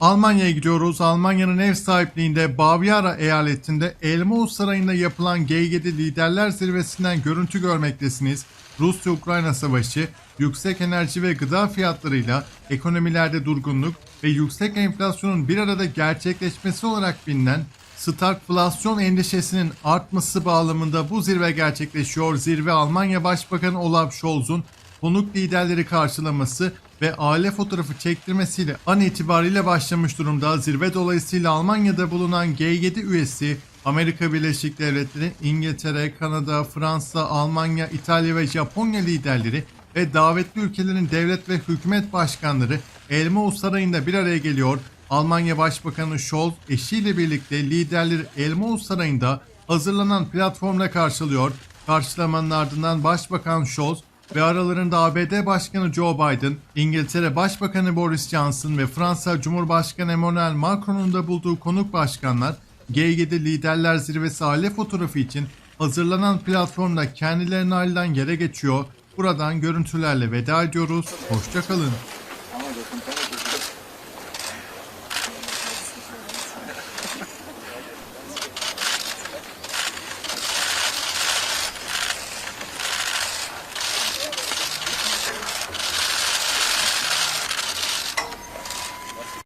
Almanya'ya gidiyoruz. Almanya'nın ev sahipliğinde Bavyera eyaletinde Elmaus Sarayı'nda yapılan G7 Liderler Zirvesi'nden görüntü görmektesiniz. Rusya-Ukrayna savaşı, yüksek enerji ve gıda fiyatlarıyla ekonomilerde durgunluk ve yüksek enflasyonun bir arada gerçekleşmesi olarak bilinen stagflasyon endişesinin artması bağlamında bu zirve gerçekleşiyor. Zirve Almanya Başbakanı Olaf Scholz'un konuk liderleri karşılaması ve aile fotoğrafı çektirmesiyle an itibariyle başlamış durumda. Zirve dolayısıyla Almanya'da bulunan G7 üyesi Amerika Birleşik Devletleri, İngiltere, Kanada, Fransa, Almanya, İtalya ve Japonya liderleri ve davetli ülkelerin devlet ve hükümet başkanları Elmaus Sarayı'nda bir araya geliyor. Almanya Başbakanı Scholz eşiyle birlikte liderleri Elmaus Sarayı'nda hazırlanan platformla karşılıyor. Karşılamanın ardından Başbakan Scholz ve aralarında ABD Başkanı Joe Biden, İngiltere Başbakanı Boris Johnson ve Fransa Cumhurbaşkanı Emmanuel Macron'un da bulduğu konuk başkanlar G7 Liderler Zirvesi aile fotoğrafı için hazırlanan platformda kendilerine ayrılan yere geçiyor. Buradan görüntülerle veda ediyoruz. Hoşçakalın.